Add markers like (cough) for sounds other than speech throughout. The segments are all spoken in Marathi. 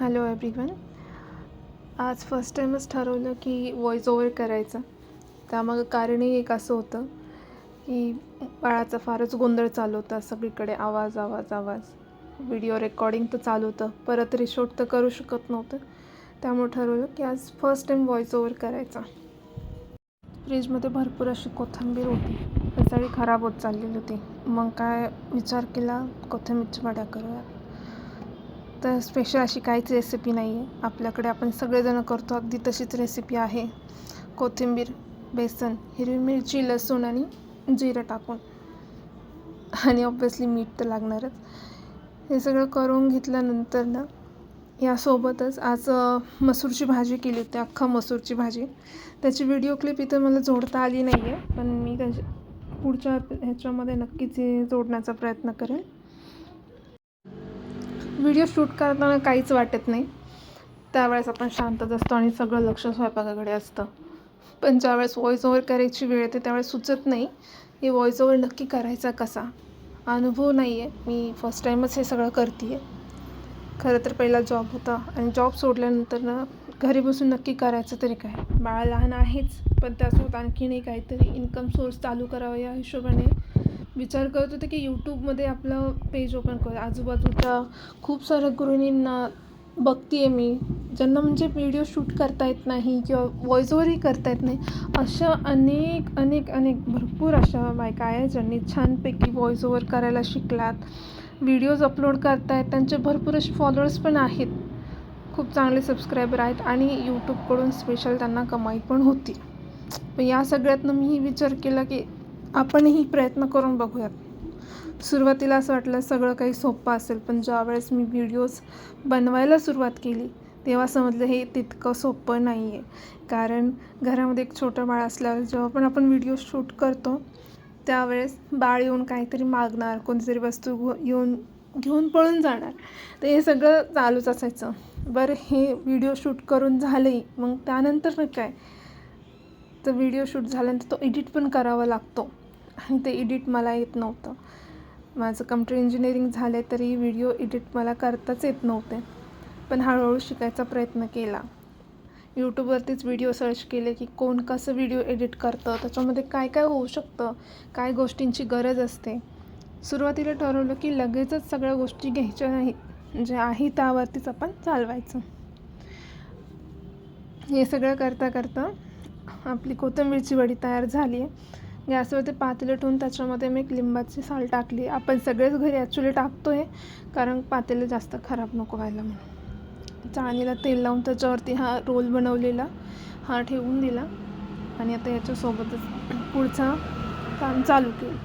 हॅलो एव्हरीवन आज फर्स्ट टाईमच ठरवलं की व्हॉइस ओव्हर करायचं. त्यामागं कारणही एक असं होतं की बाळाचा फारच गोंधळ चालू होता. सगळीकडे आवाज आवाज आवाज. व्हिडिओ रेकॉर्डिंग तर चालू होतं. परत रिशूट तर करू शकत नव्हतं. त्यामुळे ठरवलं की आज फर्स्ट टाईम व्हॉइस ओव्हर करायचा. फ्रीजमध्ये भरपूर अशी कोथिंबीर होती. पण सगळी खराब होत चाललेली होती. मग काय विचार केला? कोथिंबीरची वड्या करूया तर स्पेशल अशी काहीच रेसिपी नाही आहे आपल्याकडे आपण सगळेजणं करतो. अगदी तशीच रेसिपी आहे. कोथिंबीर बेसन हिरवी मिरची लसूण आणि जिरं टाकून. आणि ऑब्वियसली मीठ तर लागणारच. हे सगळं करून घेतल्यानंतर ना यासोबतच आज मसूरची भाजी केली होती. अख्खा मसूरची भाजी. त्याची व्हिडिओ क्लिप इथं मला जोडता आली नाही आहे पण मी त्याच्या पुढच्या ह्याच्यामध्ये नक्कीच जोडण्याचा प्रयत्न करेन. व्हिडिओ शूट करताना काहीच वाटत नाही. त्यावेळेस आपण शांतच असतो आणि सगळं लक्ष स्वयंपाकाकडे असतं. पण ज्यावेळेस व्हॉइस ओव्हर करायची वेळ येते त्यावेळेस सुचत नाही की व्हॉइस ओव्हर नक्की करायचा कसा? अनुभव नाही आहे मी फर्स्ट टाईमच हे सगळं करते आहे खरं तर पहिला जॉब होता आणि जॉब सोडल्यानंतर ना घरी बसून नक्की करायचं तरी काय? बाळा लहान आहेच पण त्यासोबत आणखीनही काहीतरी इन्कम सोर्स चालू करावा या हिशोबाने विचार करत होते की यूट्यूबमध्ये आपलं पेज ओपन करूया. आजूबाजूच्या खूप साऱ्या गृहिणींना बघते आहे मी. ज्यांना म्हणजे व्हिडिओ शूट करता येत नाही किंवा व्हॉइस ओव्हरही करता येत नाही अशा अनेक अनेक अनेक भरपूर अशा बायका आहेत ज्यांनी छानपैकी व्हॉइस ओव्हर करायला शिकलात. व्हिडिओज अपलोड करतायत. त्यांचे भरपूर असे फॉलोअर्स पण आहेत. खूप चांगले सबस्क्रायबर आहेत आणि यूट्यूबकडून स्पेशल त्यांना कमाई पण होती. या सगळ्यातनं मीही विचार केला की आपणही प्रयत्न करून बघूयात. सुरुवातीला असं वाटलं सगळं काही सोपं असेल पण ज्यावेळेस मी व्हिडिओज बनवायला सुरुवात केली तेव्हा समजलं हे तितकं सोपं नाही आहे कारण घरामध्ये एक छोटं बाळ असल्यावर जेव्हा पण आपण व्हिडिओ शूट करतो त्यावेळेस बाळ येऊन काहीतरी मागणार कोणतीतरी वस्तू घु- येऊन घेऊन पळून जाणार. तर हे सगळं चालूच असायचं. बरं हे व्हिडिओ शूट करून झालंही. मग त्यानंतर काय? तर व्हिडिओ शूट झाल्यानंतर तो एडिट पण करावा लागतो. आणि ते एडिट मला येत नव्हतं. माझं कम्प्युटर इंजिनिअरिंग झालं तरी व्हिडिओ एडिट मला करताच येत नव्हते. पण हळूहळू शिकायचा प्रयत्न केला. यूट्यूबवरतीच व्हिडिओ सर्च केले की कोण कसं व्हिडिओ एडिट करतं त्याच्यामध्ये काय काय होऊ शकतं काय गोष्टींची गरज असते. सुरुवातीला ठरवलं की लगेचच सगळ्या गोष्टी घ्यायच्या नाहीत जे आहे त्यावरतीच आपण चालवायचं. हे सगळं करता करता आपली कोथिंबीरची वडी तयार झाली आहे. गॅसवरती पातेलं ठेवून त्याच्यामध्ये मी एक लिंबाची साल टाकली आपण सगळेच घरी ॲक्च्युली टाकतो आहे कारण पातेलं जास्त खराब नको व्हायला म्हणून. चाळणीला तेल लावून त्याच्यावरती हा रोल बनवलेला हा ठेवून दिला. आणि आता याच्यासोबतच पुढचा काम चालू केलं.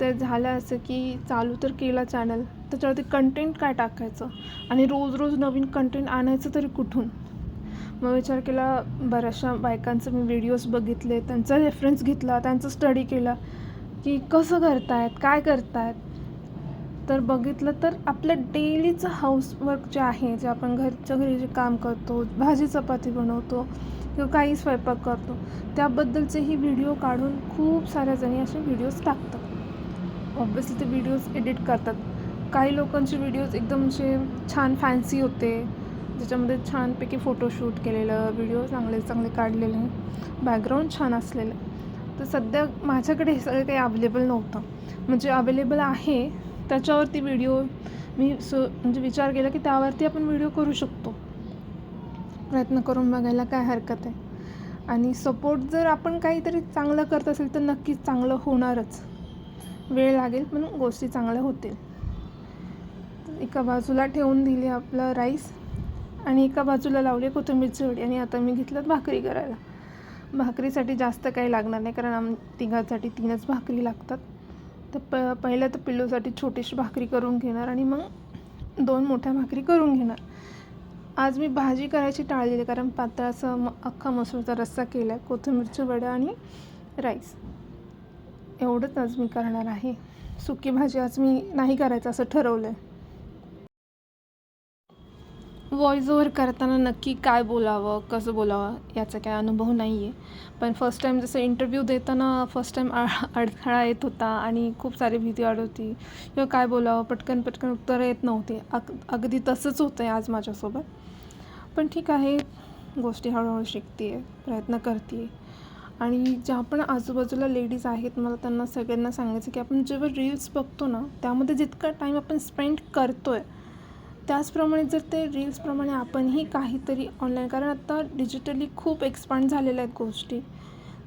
ते झालं असं की चालू तर केला चॅनल त्याच्यावरती कंटेंट काय टाकायचं? आणि रोज रोज नवीन कंटेंट आणायचं तरी कुठून? मग विचार केला बऱ्याचशा बायकांचं मी व्हिडिओज बघितले त्यांचा रेफरन्स घेतला त्यांचा स्टडी केला की कसं करतायत काय करतायत. तर बघितलं तर आपलं डेलीचं हाऊसवर्क जे आहे जे आपण घरच्या घरी जे काम करतो भाजी चपाती बनवतो किंवा काही स्वयंपाक करतो त्याबद्दलचेही व्हिडिओ काढून खूप साऱ्या जणी असे व्हिडिओज टाकतात. ऑब्विसली ते व्हिडिओज एडिट करतात. काही लोकांचे व्हिडिओज एकदम असे छान फॅन्सी होते. ज्याच्यामध्ये छानपैकी फोटोशूट केलेलं व्हिडिओ चांगले चांगले काढलेले बॅकग्राऊंड छान असलेलं. तर सध्या माझ्याकडे हे सगळं काही अवेलेबल नव्हतं. म्हणजे अवेलेबल आहे त्याच्यावरती व्हिडिओ मी सो म्हणजे विचार केला की त्यावरती आपण व्हिडिओ करू शकतो. प्रयत्न करून बघायला काय हरकत आहे. आणि सपोर्ट जर आपण काहीतरी चांगलं करत असेल तर नक्कीच चांगलं होणारच. वेळ लागेल पण गोष्टी चांगल्या होतील. तर एका बाजूला ठेवून दिली आपलं राईस आणि एका बाजूला लावली कोथिंबीर चवडी आणि आता मी घेतलं भाकरी करायला. भाकरीसाठी जास्त काही लागणार नाही कारण आम तिघांसाठी तीनच भाकरी लागतात. तर प पहिल्या तर पिल्लूसाठी छोटीशी भाकरी करून घेणार आणि मग दोन मोठ्या भाकरी करून घेणार. आज मी भाजी करायची टाळलेली कारण पातळ असं म अख्खा मसूरचा रस्सा केला आहे कोथिंबीरची वडा आणि राईस. एवढंच आज मी करणार आहे. सुकी भाजी आज मी नाही करायचं असं ठरवलं आहे व्हॉइस ओव्हर करताना नक्की काय बोलावं कसं बोलावं याचा काय अनुभव नाही आहे पण फर्स्ट टाईम जसं इंटरव्ह्यू देताना फर्स्ट टाईम अडथळा येत होता आणि खूप सारी भीती वाटत होती. किंवा काय बोलावं पटकन पटकन उत्तरं येत नव्हती. अग अगदी तसंच होतं आहे आज माझ्यासोबत. पण ठीक आहे गोष्टी हळूहळू शिकते आहे प्रयत्न करते आहे आणि ज्या पण आजूबाजूला लेडीज आहेत मला त्यांना सगळ्यांना सांगायचं की आपण जेव्हा रील्स बघतो ना त्यामध्ये जितका टाईम आपण स्पेंड करतो आहे त्याचप्रमाणे जर ते रील्सप्रमाणे आपणही काहीतरी ऑनलाईन कारण आता डिजिटली खूप एक्सपांड झालेल्या आहेत गोष्टी.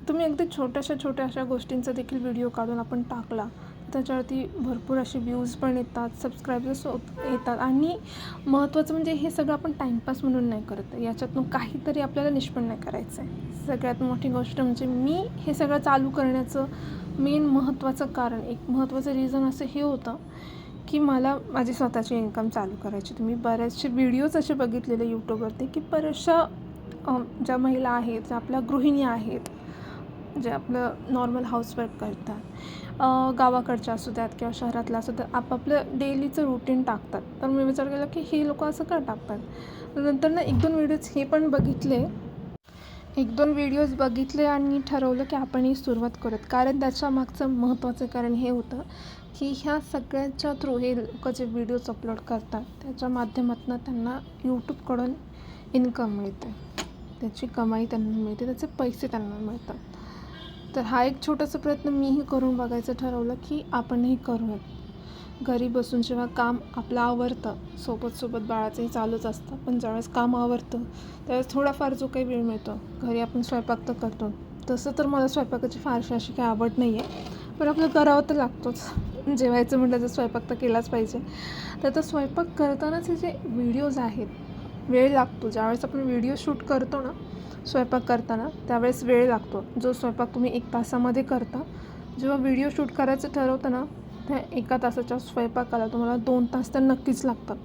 तुम्ही अगदी छोट्याशा छोट्या अशा गोष्टींचा देखील व्हिडिओ काढून आपण टाकला. त्याच्यावरती भरपूर असे व्ह्यूज पण येतात सबस्क्रायबर्स होत येतात आणि महत्त्वाचं म्हणजे हे सगळं आपण टाईमपास म्हणून नाही करत. आहे याच्यातून काहीतरी आपल्याला निष्पन्न नाही करायचं आहे सगळ्यात मोठी गोष्ट म्हणजे मी हे सगळं चालू करण्याचं मेन महत्त्वाचं कारण एक महत्त्वाचं रिझन असं हे होतं की मला माझी स्वतःची इन्कम चालू करायची. तुम्ही बरेचसे व्हिडिओज असे बघितलेले यूट्यूबवरती की बऱ्याचशा ज्या महिला आहेत ज्या आपल्या गृहिणी आहेत जे आपलं नॉर्मल हाऊसवर्क करतात गावाकडच्या असू द्यात किंवा शहरातल्या असू द्यात आपापलं डेलीचं रुटीन टाकतात. तर मी विचार केला की हे लोक असं का टाकतात? नंतर ना एक दोन व्हिडिओज हे पण बघितले. एक दोन व्हिडिओज बघितले आणि ठरवलं की आपण ही सुरुवात करत कारण त्याच्या मागचं महत्त्वाचं कारण हे होतं की ह्या सगळ्यांच्या थ्रू हे लोक जे व्हिडिओज अपलोड करतात त्याच्या माध्यमातून त्यांना यूट्यूबकडून इन्कम मिळते त्याची कमाई त्यांना मिळते त्याचे पैसे त्यांना मिळतात. तर हा एक छोटासा प्रयत्न मीही करून बघायचं ठरवलं की आपणही करूयात. घरी बसून जेव्हा काम आपलं आवरतं सोबत सोबत बाळाचंही चालूच असतं पण ज्यावेळेस काम आवरतं त्यावेळेस थोडाफार जो काही वेळ मिळतो घरी आपण स्वयंपाक तर करतो. तसं तर मला स्वयंपाकाची फारशी अशी काही आवड नाही आहे पण आपलं करावं तर लागतोच. जेवायचं म्हटलं तर स्वयंपाक तर केलाच पाहिजे. तर आता स्वयंपाक करतानाचे जे व्हिडिओज आहेत वेळ लागतो. ज्यावेळेस आपण व्हिडिओ शूट करतो ना स्वयंपाक करताना त्यावेळेस वेळ लागतो. जो स्वयंपाक तुम्ही एक तासामध्ये करता जेव्हा व्हिडिओ शूट करायचं ठरवतं ना त्या एका तासाच्या स्वयंपाकाला तुम्हाला दोन तास तर नक्कीच लागतात.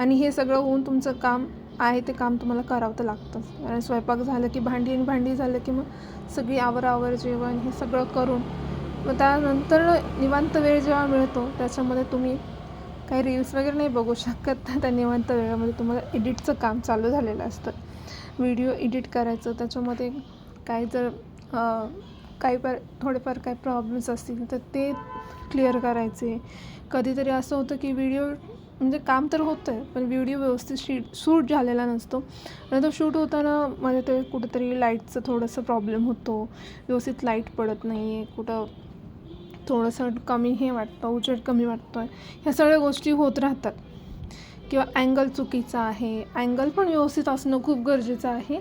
आणि हे सगळं होऊन तुमचं काम आहे ते काम तुम्हाला करावं तर लागतंच. कारण स्वयंपाक झालं की भांडी आणि भांडी झालं की मग सगळी आवरावर जेवण हे सगळं करून मग त्यानंतर निवांत वेळ जेव्हा मिळतो त्याच्यामध्ये तुम्ही काही रील्स वगैरे नाही बघू शकत. तर (laughs) त्या निवांत वेळामध्ये तुम्हाला एडिटचं काम चालू झालेलं असतं. व्हिडिओ एडिट करायचं त्याच्यामध्ये काही जर काही फार थोडेफार काही प्रॉब्लेम्स असतील तर ते क्लिअर करायचे. कधीतरी असं होतं की व्हिडिओ म्हणजे काम तर होतं आहे पण व्हिडिओ व्यवस्थित शीट शूट झालेला नसतो. आणि तो शूट होताना मध्ये ते कुठेतरी लाईटचं थोडंसं प्रॉब्लेम होतो. व्यवस्थित लाइट पडत नाही आहे कुठं थोडंसं कमी हे वाटतं उजेड कमी वाटतो आहे ह्या सगळ्या गोष्टी होत राहतात. किंवा अँगल चुकीचा आहे. अँगल पण व्यवस्थित असणं खूप गरजेचं आहे.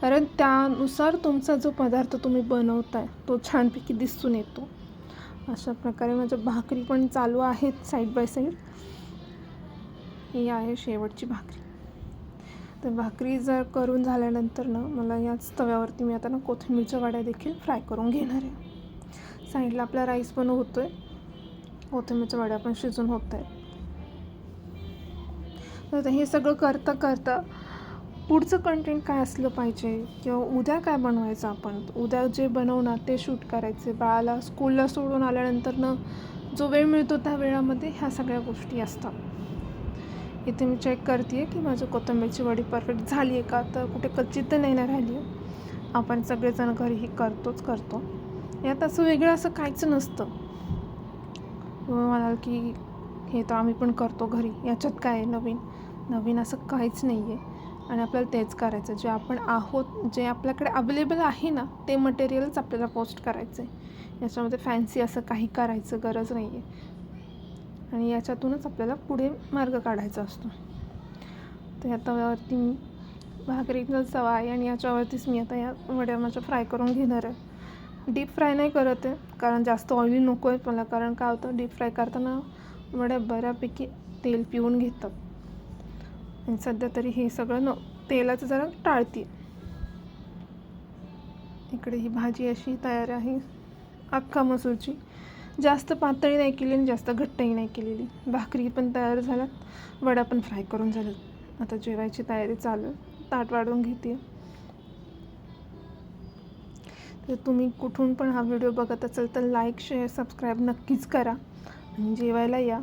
कारण त्यानुसार तुमचा जो पदार्थ तुम्ही बनवताय तो छानपैकी दिसून येतो. अशा प्रकारे माझ्या भाकरी पण चालू आहेत साईड बाय साईड ही आहे शेवटची भाकरी. तर भाकरी जर करून झाल्यानंतर ना मला याच तव्यावरती मी आता ना कोथिंबीरच्या वड्या देखील फ्राय करून घेणार आहे. साईडला आपला राईस पण होतो आहे कोथिंबीरच्या वड्या पण शिजून होत आहे तर हे सगळं करता करता पुढचं कंटेंट काय असलं पाहिजे? किंवा उद्या काय बनवायचं आपण? उद्या जे बनवणार ते शूट करायचे. बाळाला स्कूलला सोडून आल्यानंतरनं जो वेळ मिळतो त्या वेळामध्ये ह्या सगळ्या गोष्टी असतात. इथे मी चेक करते आहे की माझी कोथिंबीरची वडी परफेक्ट झाली आहे का? तर कुठे कच्ची तर नाही ना राहिली आहे आपण सगळेजण घरी ही करतोच करतो. यात असं वेगळं असं काहीच नसतं. हो, म्हणाल की हे तर आम्ही पण करतो घरी. याच्यात काय आहे? नवीन नवीन असं काहीच नाही आहे आणि आपल्याला तेच करायचं जे आपण आहोत जे आपल्याकडे अवेलेबल आहे ना ते मटेरियलच आपल्याला पोस्ट करायचं आहे. याच्यामध्ये फॅन्सी असं काही करायचं गरज नाही आहे आणि याच्यातूनच आपल्याला पुढे मार्ग काढायचा असतो. तर या तव्यावरती मी भाकरीचा चवा आहे आणि याच्यावरतीच मी आता या वड्या माझ्या फ्राय करून घेणार आहे. डीप फ्राय नाही करत आहे कारण जास्त ऑइली नको आहेत मला. कारण काय होतं डीप फ्राय करताना वड्या बऱ्यापैकी तेल पिऊन घेतात. आणि सध्या तरी हे सगळं न तेलाचं जरा टाळते. इकडे ही भाजी अशी तयार आहे अख्खा मसूरची. जास्त पातळी नाही केली आणि जास्त घट्टही नाही केलेली. भाकरी पण तयार झाल्यात वडा पण फ्राय करून झाल्यात. आता जेवायची तयारी चालू ताट वाढवून घेते. तर तुम्ही कुठून पण हा व्हिडिओ बघत असाल तर लाईक शेअर सबस्क्राईब नक्कीच करा आणि जेवायला या.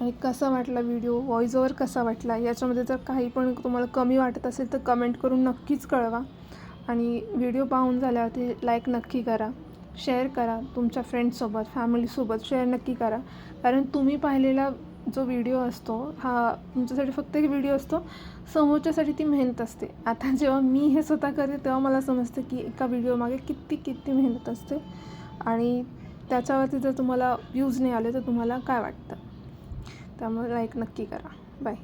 आणि कसा वाटला व्हिडिओ व्हॉइस ओवर कसा वाटला? याच्यामध्ये जर काही पण तुम्हाला कमी वाटत असेल तर कमेंट करून नक्कीच कळवा. आणि व्हिडिओ पाहून झाल्यावरती लाईक नक्की करा. शेअर करा तुमच्या फ्रेंड्ससोबत फॅमिलीसोबत शेअर नक्की करा. कारण तुम्ही पाहिलेला जो व्हिडिओ असतो हा तुमच्यासाठी फक्त एक व्हिडिओ असतो. समोरच्यासाठी ती मेहनत असते. आता जेव्हा मी हे स्वतः करते तेव्हा मला समजतं की एका व्हिडिओमागे किती किती मेहनत असते. आणि त्याच्यावरती जर तुम्हाला व्ह्यूज नाही आले तर तुम्हाला काय वाटतं? त्यामुळे लाईक नक्की करा. बाय